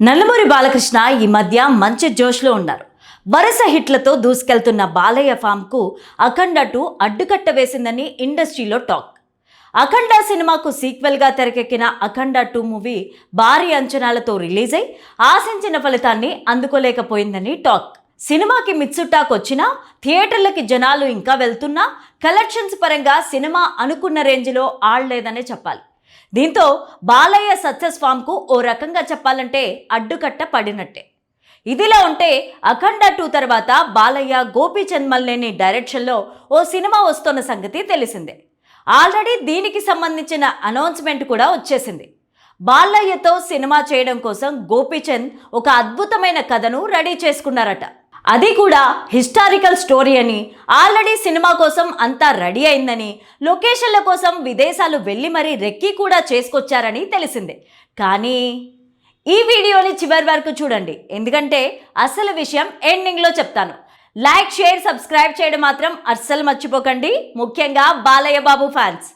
నల్లమూరి బాలకృష్ణ ఈ మధ్య మంచి జోష్లో ఉన్నారు. వరుస హిట్లతో దూసుకెళ్తున్న బాలయ్య ఫామ్కు అఖండ టూ అడ్డుకట్ట వేసిందని ఇండస్ట్రీలో టాక్. అఖండ సినిమాకు సీక్వెల్గా తెరకెక్కిన అఖండ టూ మూవీ భారీ అంచనాలతో రిలీజ్ అయి ఆశించిన ఫలితాన్ని అందుకోలేకపోయిందని టాక్. సినిమాకి మిత్సుటాక్ వచ్చినా థియేటర్లకి జనాలు ఇంకా వెళ్తున్నా కలెక్షన్స్ పరంగా సినిమా అనుకున్న రేంజ్లో ఆడలేదనే చెప్పాలి. దీంతో బాలయ్య సక్సెస్ ఫామ్కు ఓ రకంగా చెప్పాలంటే అడ్డుకట్ట పడినట్టే. ఇదిలా ఉంటే అఖండ టూ తర్వాత బాలయ్య గోపీచంద్ మల్లేని డైరెక్షన్లో ఓ సినిమా వస్తున్న సంగతి తెలిసిందే. ఆల్రెడీ దీనికి సంబంధించిన అనౌన్స్మెంట్ కూడా వచ్చేసింది. బాలయ్యతో సినిమా చేయడం కోసం గోపీచంద్ ఒక అద్భుతమైన కథను రెడీ చేసుకున్నారట. అది కూడా హిస్టారికల్ స్టోరీ అని ఆల్రెడీ సినిమా కోసం అంతా రెడీ అయిందని లొకేషన్ల కోసం విదేశాలు వెళ్ళి మరీ రెక్కి కూడా చేసుకొచ్చారని తెలిసిందే. కానీ ఈ వీడియోని చివరి వరకు చూడండి. ఎందుకంటే అసలు విషయం ఎండింగ్లో చెప్తాను. లైక్ షేర్ సబ్స్క్రైబ్ చేయడం మాత్రం అస్సలు మర్చిపోకండి. ముఖ్యంగా బాలయ్య బాబు ఫ్యాన్స్.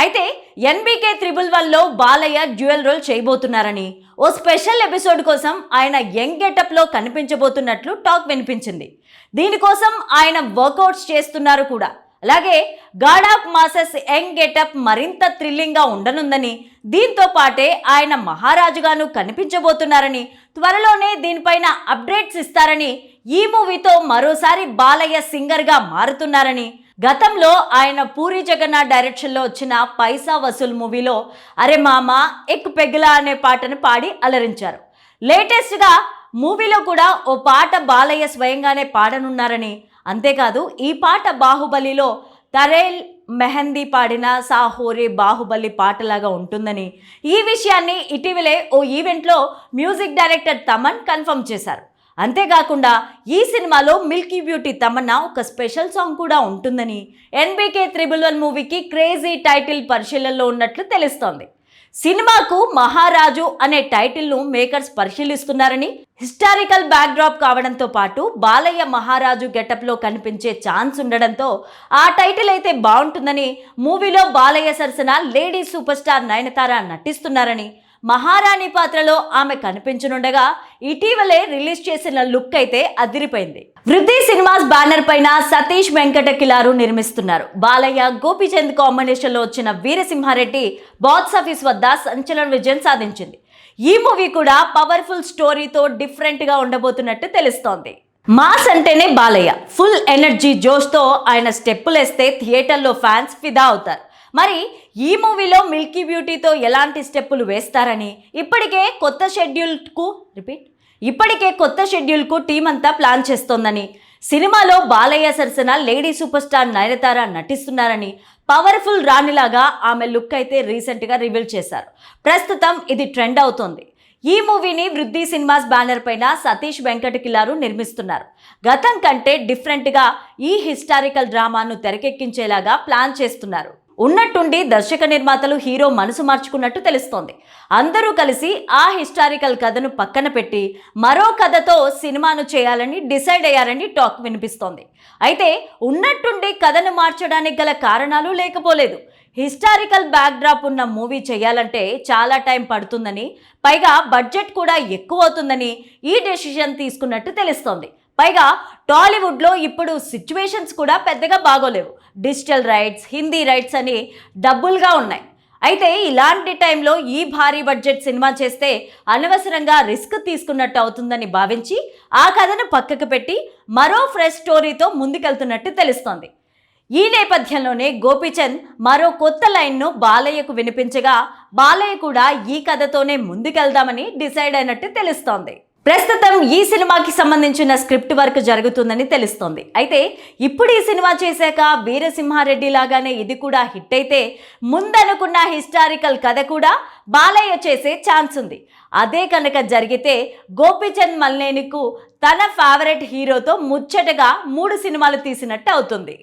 అయితే ఎన్బీకే త్రిబుల్ వన్లో బాలయ్య డ్యూయల్ రోల్ చేయబోతున్నారని. ఓ స్పెషల్ ఎపిసోడ్ కోసం ఆయన యంగ్ గెటప్లో కనిపించబోతున్నట్లు టాక్ వినిపించింది. దీనికోసం ఆయన వర్కౌట్స్ చేస్తున్నారు కూడా. అలాగే god of masses young getup మరింత థ్రిల్లింగ్గా ఉండనుందని దీంతో పాటే ఆయన మహారాజుగాను కనిపించబోతున్నారని త్వరలోనే దీనిపైన అప్డేట్స్ ఇస్తారని ఈ మూవీతో మరోసారి బాలయ్య సింగర్గా మారుతున్నారని గతంలో ఆయన పూరి జగన్నాథ్ డైరెక్షన్లో వచ్చిన పైసా వసూల్ మూవీలో అరే మామ ఎక్ పెగిలా అనే పాటను పాడి అలరించారు. లేటెస్ట్గా మూవీలో కూడా ఓ పాట బాలయ్య స్వయంగానే పాడనున్నారని. అంతేకాదు ఈ పాట బాహుబలిలో తరేల్ మెహందీ పాడిన సాహోరే బాహుబలి పాటలాగా ఉంటుందని. ఈ విషయాన్ని ఇటీవలే ఓ ఈవెంట్లో మ్యూజిక్ డైరెక్టర్ తమన్ కన్ఫర్మ్ చేశారు. అంతేకాకుండా ఈ సినిమాలో మిల్కీ బ్యూటీ తమన్నా ఒక స్పెషల్ సాంగ్ కూడా ఉంటుందని ఎన్బీకే త్రిబుల్ వన్ మూవీకి క్రేజీ టైటిల్ పరిశీలనలో ఉన్నట్లు తెలుస్తోంది. సినిమాకు మహారాజు అనే టైటిల్ను మేకర్స్ పరిశీలిస్తున్నారని హిస్టారికల్ బ్యాక్డ్రాప్ కావడంతో పాటు బాలయ్య మహారాజు గెటప్లో కనిపించే ఛాన్స్ ఉండడంతో ఆ టైటిల్ అయితే బాగుంటుందని మూవీలో బాలయ్య సరసన లేడీ సూపర్ స్టార్ నయనతార నటిస్తున్నారని మహారాణి పాత్రలో ఆమె కనిపించనుండగా ఇటీవలే రిలీజ్ చేసిన లుక్ అయితే అదిరిపోయింది. వృద్ధి సినిమాస్ బ్యానర్ పైన సతీష్ వెంకట కిలారు నిర్మిస్తున్నారు. బాలయ్య గోపీచంద్ కాంబినేషన్లో వచ్చిన వీరసింహారెడ్డి బాక్స్ ఆఫీస్ వద్ద సంచలన విజయం సాధించింది. ఈ మూవీ కూడా పవర్ఫుల్ స్టోరీతో డిఫరెంట్గా ఉండబోతున్నట్టు తెలుస్తోంది. మాస్ అంటేనే బాలయ్య. ఫుల్ ఎనర్జీ జోష్తో ఆయన స్టెప్పులు వేస్తే థియేటర్లో ఫ్యాన్స్ ఫిదా అవుతారు. మరి ఈ మూవీలో మిల్కీ బ్యూటీతో ఎలాంటి స్టెప్పులు వేస్తారని ఇప్పటికే కొత్త షెడ్యూల్కు రిపీట్. ఇప్పటికే కొత్త షెడ్యూల్కు టీం అంతా ప్లాన్ చేస్తోందని. సినిమాలో బాలయ్య సరసన లేడీ సూపర్ స్టార్ నయనతార నటిస్తున్నారని పవర్ఫుల్ రాణిలాగా ఆమె లుక్ అయితే రీసెంట్గా రివీల్ చేశారు. ప్రస్తుతం ఇది ట్రెండ్ అవుతోంది. ఈ మూవీని వృద్ధి సినిమాస్ బ్యానర్ పైన సతీష్ వెంకట కిలారు నిర్మిస్తున్నారు. గతం కంటే డిఫరెంట్గా ఈ హిస్టారికల్ డ్రామాను తెరకెక్కించేలాగా ప్లాన్ చేస్తున్నారు. ఉన్నట్టుండి దర్శక నిర్మాతలు హీరో మనసు మార్చుకున్నట్టు తెలుస్తోంది. అందరూ కలిసి ఆ హిస్టారికల్ కథను పక్కన పెట్టి మరో కథతో సినిమాను చేయాలని డిసైడ్ అయ్యారని టాక్ వినిపిస్తోంది. అయితే ఉన్నట్టుండి కథను మార్చడానికి గల కారణాలు లేకపోలేదు. హిస్టారికల్ బ్యాక్డ్రాప్ ఉన్న మూవీ చేయాలంటే చాలా టైం పడుతుందని పైగా బడ్జెట్ కూడా ఎక్కువ అవుతుందని ఈ డెసిషన్ తీసుకున్నట్టు తెలుస్తోంది. పైగా టాలీవుడ్లో ఇప్పుడు సిచ్యువేషన్స్ కూడా పెద్దగా బాగోలేవు. డిజిటల్ రైట్స్ హిందీ రైట్స్ అని డబ్బులుగా ఉన్నాయి. అయితే ఇలాంటి టైంలో ఈ భారీ బడ్జెట్ సినిమా చేస్తే అనవసరంగా రిస్క్ తీసుకున్నట్టు అవుతుందని భావించి ఆ కథను పక్కకు పెట్టి మరో ఫ్రెష్ స్టోరీతో ముందుకెళ్తున్నట్టు తెలుస్తోంది. ఈ నేపథ్యంలోనే గోపీచంద్ మరో కొత్త లైన్ను బాలయ్యకు వినిపించగా బాలయ్య కూడా ఈ కథతోనే ముందుకెళ్దామని డిసైడ్ అయినట్టు తెలుస్తోంది. ప్రస్తుతం ఈ సినిమాకి సంబంధించిన స్క్రిప్ట్ వర్క్ జరుగుతుందని తెలుస్తోంది. అయితే ఇప్పుడు ఈ సినిమా చేశాక వీరసింహారెడ్డి లాగానే ఇది కూడా హిట్ అయితే ముందనుకున్న హిస్టారికల్ కథ కూడా బాలయ్య చేసే ఛాన్స్ ఉంది. అదే కనుక జరిగితే గోపీచంద్ మల్లేనికు తన ఫేవరెట్ హీరోతో ముచ్చటగా మూడు సినిమాలు తీసినట్టు అవుతుంది.